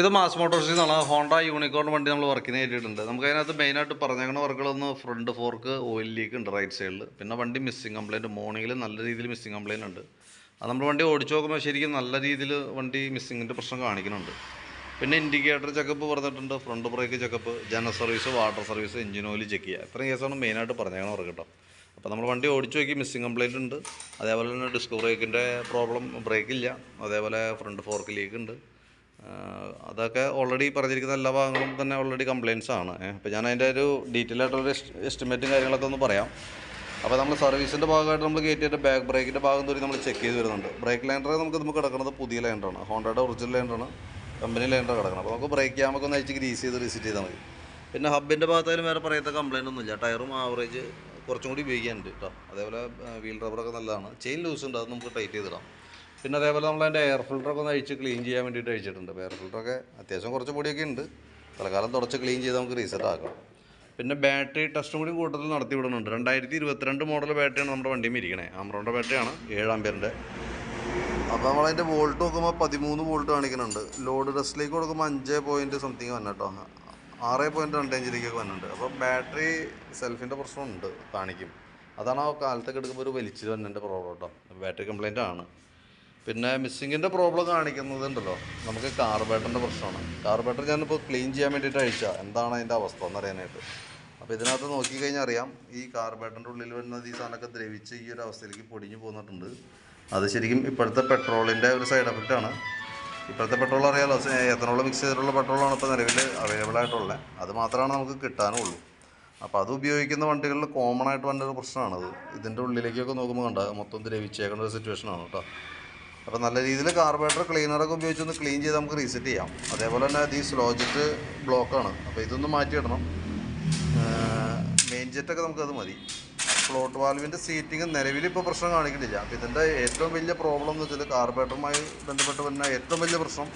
ഇത് മാസ് മോട്ടോഴ്സിൽ നിന്നാണ് Honda unicorn വണ്ടി നമ്മൾ വർക്കിന് കയറ്റിയിട്ടുണ്ട്. നമുക്ക് അതിനകത്ത് മെയിനായിട്ട് പറഞ്ഞേക്കുന്ന വർക്കുകളൊന്ന് ഫ്രണ്ട് ഫോർക്ക് ഓയിൽ ലീക്ക് ഉണ്ട് റൈറ്റ് സൈഡിൽ പിന്നെ വണ്ടി മിസ്സിങ് കംപ്ലയിന്റ് മോർണിംഗിൽ നല്ല രീതിയിൽ മിസ്സിങ് കംപ്ലയിന്റ് ഉണ്ട്. അത് നമ്മൾ വണ്ടി ഓടിച്ചു നോക്കുമ്പോൾ ശരിക്കും നല്ല രീതിയിൽ വണ്ടി മിസ്സിങ്ങിന്റെ പ്രശ്നം കാണിക്കുന്നുണ്ട്. പിന്നെ ഇൻഡിക്കേറ്റർ ചെക്കപ്പ് പറഞ്ഞിട്ടുണ്ട്. Front brake checkup general service water service engine oil check ചെയ്യുക. ഇത്രയും കേസാണ് മെയിനായിട്ട് പറഞ്ഞേക്കണം വർക്ക് കേട്ടോ. അപ്പോൾ നമ്മൾ വണ്ടി ഓടിച്ചു നോക്കി മിസ്സിങ് കംപ്ലയിന്റ് ഉണ്ട്. അതേപോലെ തന്നെ ഡിസ്ക് ബ്രേക്കിന്റെ പ്രോബ്ലം ബ്രേക്കില്ല അതേപോലെ ഫ്രണ്ട് ഫോർക്ക് ലീക്ക് ഉണ്ട്. അതൊക്കെ ഓൾറെഡി പറഞ്ഞിരിക്കുന്ന എല്ലാ ഭാഗങ്ങളും തന്നെ ഓൾറെഡി കംപ്ലയിൻസ് ആണ്. അപ്പോൾ ഞാൻ അതിന്റെ ഒരു ഡീറ്റെയിൽ ആയിട്ടുള്ള എസ്റ്റിമേറ്റും കാര്യങ്ങളൊക്കെ ഒന്ന് പറയാം. അപ്പോൾ നമ്മൾ സർവീസിന്റെ ഭാഗമായിട്ട് നമ്മൾ കയറ്റിയിട്ട് ബാക്ക് ബ്രേക്കിന്റെ ഭാഗം തോറി നമ്മൾ ചെക്ക് ചെയ്ത് വരുന്നുണ്ട്. ബ്രേക്ക് ലൈൻഡർ നമുക്ക് നമുക്ക് കിടക്കുന്നത് പുതിയ ലൈൻഡറാണ് ഹോണ്ടയുടെ ഒറിജിനൽ ലൈൻഡറാണ് കമ്പനി ലൈൻഡർ കിടക്കണം അപ്പോൾ നമുക്ക് ബ്രേക്ക് ക്യാമൊക്കെ ഒന്ന് അയച്ച് ഗ്രീസ് ചെയ്ത് റിസിറ്റ് ചെയ്താൽ മതി. പിന്നെ ഹബിന്റെ ഭാഗത്തായാലും വേറെ പറയത്ത കംപ്ലയിന്റ് ഒന്നുമില്ല. ടയറും ആവറേജ് കുറച്ചും കൂടി ഉപയോഗിക്കാനുണ്ട് കേട്ടോ അതേപോലെ വീൽ റബ്ബറൊക്കെ നല്ലതാണ്. ചെയിൻ ലൂസ് ഉണ്ട് അത് നമുക്ക് ടൈറ്റ് ചെയ്തിടാം. പിന്നെ അതേപോലെ നമ്മൾ അതിന്റെ എയർ ഫിൽറ്ററൊക്കെ ഒന്ന് അഴിച്ച് ക്ലീൻ ചെയ്യാൻ വേണ്ടിയിട്ട് അഴിച്ചിട്ടുണ്ട്. എയർ ഫിൽറ്ററൊക്കെ അത്യാവശ്യം കുറച്ച് പൊടിയൊക്കെ ഉണ്ട്. തൽക്കാലം തുടച്ച് ക്ലീൻ ചെയ്ത് നമുക്ക് റീസെറ്റ് ആക്കാം. പിന്നെ ബാറ്ററി ടെസ്റ്റും കൂടി കൂട്ടത്തിൽ നടത്തി വിടുന്നുണ്ട്. രണ്ടായിരത്തി ഇരുപത്തിരണ്ട് മോഡൽ ബാറ്ററിയാണ് നമ്മുടെ വണ്ടിയിൽ ഇരിക്കണേ. ആമറോണ്ട ബാറ്ററിയാണ് ഏഴ് ആമ്പേറിന്റെ അപ്പോൾ നമ്മളതിന്റെ വോൾട്ട് നോക്കുമ്പോൾ പതിമൂന്ന് വോൾട്ട് കാണിക്കുന്നുണ്ട്. ലോഡ് ടെസ്റ്റിലേക്ക് കൊടുക്കുമ്പോൾ അഞ്ച് പോയിന്റ് സംതിങ് വന്നു കേട്ടോ. ആറ് പോയിന്റ് രണ്ട് വന്നിട്ടുണ്ട്. അപ്പോൾ ബാറ്ററി സെൽഫിന്റെ പ്രശ്നമുണ്ട് കാണിക്കും. അതാണ് ആ കാലത്തൊക്കെ എടുക്കുമ്പോൾ ഒരു വലിച്ചു തന്നെ പ്രോബ്ലം കേട്ടോ. ബാറ്ററി കംപ്ലൈന്റ് ആണ്. പിന്നെ മിസ്സിങ്ങിന്റെ പ്രോബ്ലം കാണിക്കുന്നതുണ്ടല്ലോ. നമുക്ക് കാർബേറ്ററിന്റെ പ്രശ്നമാണ്. കാർബേറ്റർ ഞാനിപ്പോൾ ക്ലീൻ ചെയ്യാൻ വേണ്ടിയിട്ട് അഴിച്ചാൽ എന്താണ് അതിന്റെ അവസ്ഥ എന്ന് അറിയാനായിട്ട് അപ്പോൾ ഇതിനകത്ത് നോക്കിക്കഴിഞ്ഞാൽ അറിയാം ഈ കാർബേറ്ററിന്റെ ഉള്ളിൽ വരുന്നത് ഈ സാധനമൊക്കെ ദ്രവിച്ച് ഈ ഒരു അവസ്ഥയിലേക്ക് പൊടിഞ്ഞു പോന്നിട്ടുണ്ട്. അത് ശരിക്കും ഇപ്പോഴത്തെ പെട്രോളിന്റെ ഒരു സൈഡ് എഫക്റ്റാണ് ഇപ്പോഴത്തെ പെട്രോൾ അറിയാലോ എത്തനോൾ മിക്സ് ചെയ്തിട്ടുള്ള പെട്രോളാണ് ഇപ്പോൾ നിലവിൽ അവൈലബിൾ ആയിട്ടുള്ളത് അത് മാത്രമാണ് നമുക്ക് കിട്ടാനുള്ളൂ. അപ്പോൾ അത് ഉപയോഗിക്കുന്ന വണ്ടികളിൽ കോമൺ ആയിട്ട് വന്ന ഒരു പ്രശ്നമാണത്. ഇതിന്റെ ഉള്ളിലേക്കൊക്കെ നോക്കുമ്പോൾ കണ്ട മൊത്തം ദ്രവിച്ചേക്കുന്ന ഒരു സിറ്റുവേഷനാണ് കേട്ടോ അപ്പോൾ നല്ല രീതിയിൽ കാർബറേറ്റർ ക്ലീനറൊക്കെ ഉപയോഗിച്ച് ഒന്ന് ക്ലീൻ ചെയ്ത് നമുക്ക് റീസെറ്റ് ചെയ്യാം. അതേപോലെ തന്നെ ഈ സ്ലോജറ്റ് ബ്ലോക്കാണ് അപ്പോൾ ഇതൊന്ന് മാറ്റിയിടണം മെയിൻ ജെറ്റൊക്കെ നമുക്കത് മതി. ഫ്ലോട്ട് വാൽവിന്റെ സീറ്റിംഗ് നിലവിൽ ഇപ്പോൾ പ്രശ്നം കാണിക്കുന്നില്ല. അപ്പോൾ ഇതിന്റെ ഏറ്റവും വലിയ പ്രോബ്ലം എന്ന് വെച്ചാൽ കാർബറേറ്ററുമായി ബന്ധപ്പെട്ട് വരുന്ന ഏറ്റവും വലിയ പ്രശ്നം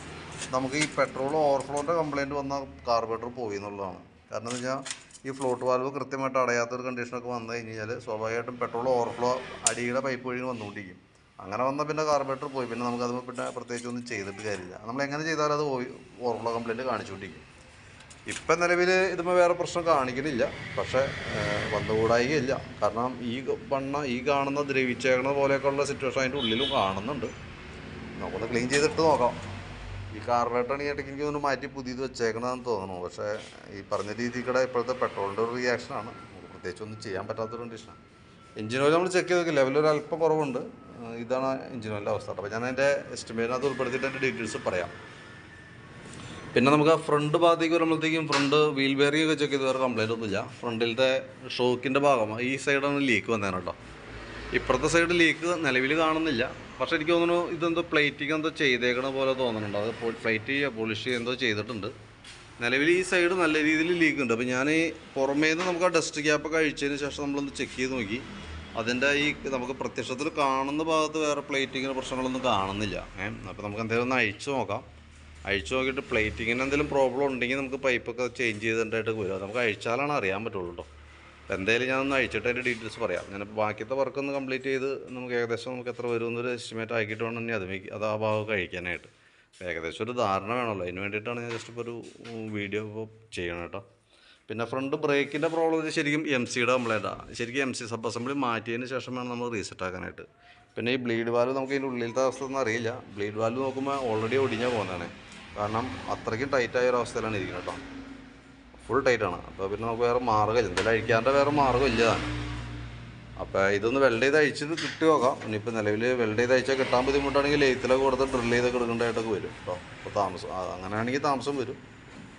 നമുക്ക് ഈ പെട്രോൾ ഓവർഫ്ലോന്റെ കംപ്ലയിന്റ് വന്ന കാർബറേറ്റർ പോയി എന്നുള്ളതാണ്. കാരണം എന്ന് വെച്ചാൽ ഈ ഫ്ലോട്ട് വാൽവ് കൃത്യമായിട്ട് അടയാത്തൊരു കണ്ടീഷനൊക്കെ വന്നു കഴിഞ്ഞ് കഴിഞ്ഞാൽ സ്വാഭാവികമായിട്ടും പെട്രോൾ ഓവർഫ്ലോ അടിയുടെ പൈപ്പ് വഴി വന്നുകൊണ്ടിരിക്കും. അങ്ങനെ വന്നാൽ പിന്നെ കാർബറേറ്റർ പോയി. പിന്നെ നമുക്കത് പിന്നെ പ്രത്യേകിച്ച് ഒന്നും ചെയ്തിട്ട് കാര്യമില്ല. നമ്മൾ എങ്ങനെ ചെയ്താലും അത് പോയി. ഓർമ്മുള്ള കംപ്ലയിന്റ് കാണിച്ചുകൊണ്ടിരിക്കും. ഇപ്പം നിലവിൽ ഇതുമ്പോൾ വേറെ പ്രശ്നം കാണിക്കുന്നില്ല പക്ഷേ വന്നുകൂടായില്ല കാരണം ഈ വണ്ണ ഈ കാണുന്ന ദ്രവിച്ചേക്കണ പോലെയൊക്കെയുള്ള സിറ്റുവേഷൻ അതിന്റെ ഉള്ളിലും കാണുന്നുണ്ട്. നമുക്കൊന്ന് ക്ലീൻ ചെയ്തിട്ട് നോക്കാം. ഈ കാർബറേറ്ററാണ് ഈ ഇടയ്ക്ക് എനിക്ക് ഒന്ന് മാറ്റി പുതിയത് വെച്ചേക്കണമെന്ന് തോന്നുന്നു. പക്ഷേ ഈ പറഞ്ഞ രീതിക്കടെ ഇപ്പോഴത്തെ പെട്രോളിന്റെ ഒരു റിയാക്ഷനാണ് പ്രത്യേകിച്ച് ഒന്നും ചെയ്യാൻ പറ്റാത്തൊരു കണ്ടീഷനാണ് എഞ്ചിൻ ഓയിൽ നമ്മൾ ചെക്ക് ചെയ്ത് നോക്കി ലെവൽ ഒരു അല്പം കുറവുണ്ട്. ഇതാണ് എഞ്ചിൻ ഓയിലിന്റെ അവസ്ഥ. അപ്പോൾ ഞാൻ അതിന്റെ എസ്റ്റിമേറ്റിനകത്ത് ഉൾപ്പെടുത്തിയിട്ട് അതിന്റെ ഡീറ്റെയിൽസ് പറയാം. പിന്നെ നമുക്ക് ഫ്രണ്ട് ഭാഗത്തേക്ക് വരുമ്പോഴത്തേക്കും ഫ്രണ്ട് വീൽ ബെയറിംഗ് ഒക്കെ ചെക്ക് ചെയ്ത് വേറെ കംപ്ലൈന്റ് ഒന്നുമില്ല. ഫ്രണ്ടിലത്തെ ഷോക്കിന്റെ ഭാഗമാണ് ഈ സൈഡാണ് ലീക്ക് വന്നതാണ് കേട്ടോ. ഇപ്പുറത്തെ സൈഡ് ലീക്ക് നിലവിൽ കാണുന്നില്ല. പക്ഷേ എനിക്ക് തോന്നുന്നു ഇതെന്തോ പ്ലേറ്റിങ് എന്തോ ചെയ്തേക്കണ പോലെ തോന്നുന്നുണ്ട്. അത് പ്ലേറ്റ് ചെയ്യുക പോളിഷ് എന്തോ ചെയ്തിട്ടുണ്ട്. നിലവിൽ ഈ സൈഡ് നല്ല രീതിയിൽ ലീക്ക് ഉണ്ട്. അപ്പോൾ ഞാൻ പുറമേ നിന്ന് നമുക്ക് ആ ഡസ്റ്റ് ക്യാപ്പൊക്കെ അഴിച്ചതിന് ശേഷം നമ്മളൊന്ന് ചെക്ക് ചെയ്ത് നോക്കി. അതിന്റെ ഈ നമുക്ക് പ്രത്യക്ഷത്തിൽ കാണുന്ന ഭാഗത്ത് വേറെ പ്ലേറ്റിങ്ങിന് പ്രശ്നങ്ങളൊന്നും കാണുന്നില്ല. ഏഹ് അപ്പോൾ നമുക്ക് എന്തെങ്കിലും ഒന്ന് അഴിച്ചു നോക്കാം. അഴിച്ചു നോക്കിയിട്ട് പ്ലേറ്റിങ്ങിന് എന്തെങ്കിലും പ്രോബ്ലം ഉണ്ടെങ്കിൽ നമുക്ക് പൈപ്പൊക്കെ ചേഞ്ച് ചെയ്തിട്ടായിട്ട് വരും. നമുക്ക് അഴിച്ചാലാണ് അറിയാൻ പറ്റുള്ളൂ കേട്ടോ അപ്പോൾ എന്തായാലും ഞാനൊന്ന് അഴിച്ചിട്ട് അതിന്റെ ഡീറ്റെയിൽസ് പറയാം. ഞാൻ ബാക്കിയത്തെ വർക്ക് ഒന്ന് കംപ്ലീറ്റ് ചെയ്ത് നമുക്ക് ഏകദേശം നമുക്ക് എത്ര വരും എന്നൊരു എസ്റ്റിമേറ്റ് ആക്കിയിട്ട് വേണം ഇനി അത് അത് ആ ഭാഗം കഴിക്കാനായിട്ട്. ഏകദേശം ഒരു ധാരണ വേണമല്ലോ. അതിന് വേണ്ടിയിട്ടാണ് ഞാൻ ജസ്റ്റ് ഇപ്പോൾ ഒരു വീഡിയോ ഇപ്പോൾ ചെയ്യണം കേട്ടോ പിന്നെ ഫ്രണ്ട് ബ്രേക്കിന്റെ പ്രോബ്ലം ശരിക്കും എം സിയുടെ കംപ്ലൈന്റാണ് ശരിക്കും എം സി സബ് അസംബ്ലി മാറ്റിയതിന് ശേഷം വേണം നമ്മൾ റീസെറ്റ് ആക്കാനായിട്ട്. പിന്നെ ഈ ബ്ലീഡ് വാൽവ് നമുക്ക് ഇതിന്റെ ഉള്ളിലത്തെ അവസ്ഥ ഒന്നും അറിയില്ല. ബ്ലീഡ് വാൽവ് നോക്കുമ്പോൾ ഓൾറെഡി ഒടിഞ്ഞാൽ പോകുന്നതാണ്. കാരണം അത്രയ്ക്കും ടൈറ്റായ ഒരു അവസ്ഥയിലാണ് ഇരിക്കുന്നത് കേട്ടോ. ഫുൾ ടൈറ്റാണ് അപ്പോൾ പിന്നെ നമുക്ക് വേറെ മാർഗമില്ല എന്തായാലും അഴിക്കാന്റെ വേറെ മാർഗം ഇല്ലതാണ്. അപ്പോൾ ഇതൊന്ന് വെൽഡ് ചെയ്ത് അഴിച്ചിട്ട് കിട്ടി നോക്കാം. ഇനിയിപ്പോൾ നിലവിൽ വെൽഡ് ചെയ്ത് അയച്ചാൽ കിട്ടാൻ ബുദ്ധിമുട്ടാണെങ്കിൽ ലെയ്ത്തിലൊക്കെ കൊടുത്ത് ഡ്രിൽ ചെയ്തൊക്കെ എടുക്കേണ്ടതായിട്ടൊക്കെ വരും കേട്ടോ. അപ്പോൾ താമസം അങ്ങനെയാണെങ്കിൽ താമസം വരും.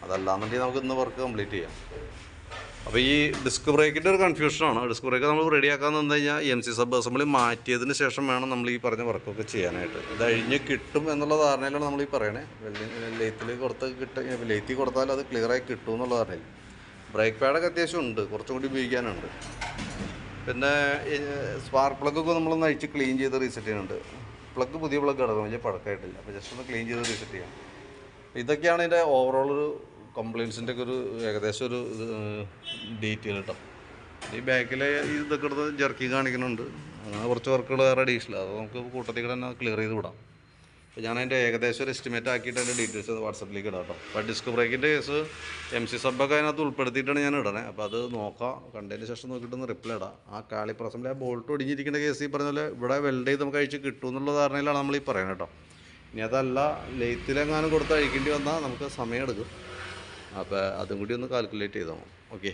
അതല്ലാന്നുണ്ടെങ്കിൽ നമുക്ക് ഇന്ന് വർക്ക് കംപ്ലീറ്റ് ചെയ്യാം. അപ്പോൾ ഈ ഡിസ്ക് ബ്രേക്കിന്റെ ഒരു കൺഫ്യൂഷനാണ് ഡിസ്ക് ബ്രേക്ക് നമ്മൾ റെഡിയാക്കാന്ന് വന്നു കഴിഞ്ഞാൽ എം സി സബ് അസംബ്ലി മാറ്റിയതിന് ശേഷം വേണം നമ്മൾ ഈ പറഞ്ഞ വർക്കൊക്കെ ചെയ്യാനായിട്ട്. ഇത് അഴിഞ്ഞ് കിട്ടും എന്നുള്ള ധാരണയിലാണ് നമ്മൾ ഈ പറയണേ. ലെയ്ത്തിൽ കൊടുത്ത് കിട്ടും ലെയ്ത്തിൽ കൊടുത്താൽ അത് ക്ലിയറായി കിട്ടും എന്നുള്ള ധാരണയിൽ. ബ്രേക്ക് പാഡൊക്കെ അത്യാവശ്യം ഉണ്ട്. കുറച്ചും കൂടി ഉപയോഗിക്കാനുണ്ട്. പിന്നെ സ്പാർക്ക് പ്ലഗൊക്കെ നമ്മളൊന്ന് അഴിച്ച് ക്ലീൻ ചെയ്ത് റീസെറ്റ് ചെയ്യുന്നുണ്ട്. പ്ലഗ് പുതിയ പ്ലഗ് കിടക്കും വലിയ പഴക്കമായിട്ടില്ല. അപ്പോൾ ജസ്റ്റ് ഒന്ന് ക്ലീൻ ചെയ്ത് റീസെറ്റ് ചെയ്യാം. ഇതൊക്കെയാണ് ഇതിന്റെ ഓവറോൾ ഒരു കംപ്ലയിൻസിന്റെ ഒക്കെ ഒരു ഏകദേശം ഒരു ഡീറ്റെയിൽ കേട്ടോ ഈ ബാക്കിലെ ഇതൊക്കെ എടുത്ത് ജർക്കി കാണിക്കുന്നുണ്ട്. അങ്ങനെ കുറച്ച് വർക്കുകൾ വേറെ അഡീഷണൽ അത് നമുക്ക് കൂട്ടത്തിൽ കൂടെ തന്നെ ക്ലിയർ ചെയ്ത് വിടാം. അപ്പോൾ ഞാൻ അതിന്റെ ഏകദേശം ഒരു എസ്റ്റിമേറ്റ് ആക്കിയിട്ട് അതിന്റെ ഡീറ്റെയിൽസ് വാട്സപ്പിലേക്ക് ഇടാം കേട്ടോ അപ്പോൾ ഡിസ്ക് ബ്രേക്കിന്റെ കേസ് എം സി സബൊക്കെ അതിനകത്ത് ഉൾപ്പെടുത്തിയിട്ടാണ് ഞാൻ ഇടണേ. അപ്പോൾ അത് നോക്കാം. കണ്ടതിന് ശേഷം നോക്കിയിട്ടൊന്ന് റിപ്ലൈ ഇടാം. ആ കാളി പ്രസമിൽ ആ ബോൾട്ട് ഒടിഞ്ഞിരിക്കുന്ന കേസ് ഈ പറഞ്ഞ പോലെ ഇവിടെ വെൽഡ് ചെയ്ത് നമുക്ക് അഴിച്ച് കിട്ടും എന്നുള്ള ധാരണയിലാണ് നമ്മൾ ഈ പറയുന്നത് കേട്ടോ ഇനി അതല്ല ലെയ്ത്തിലെങ്ങാനും കൊടുത്ത് അഴിക്കേണ്ടി വന്നാൽ നമുക്ക് സമയം എടുക്കും അപ്പോൾ അതും കൂടി ഒന്ന് കാൽക്കുലേറ്റ് ചെയ്തോ ഓക്കെ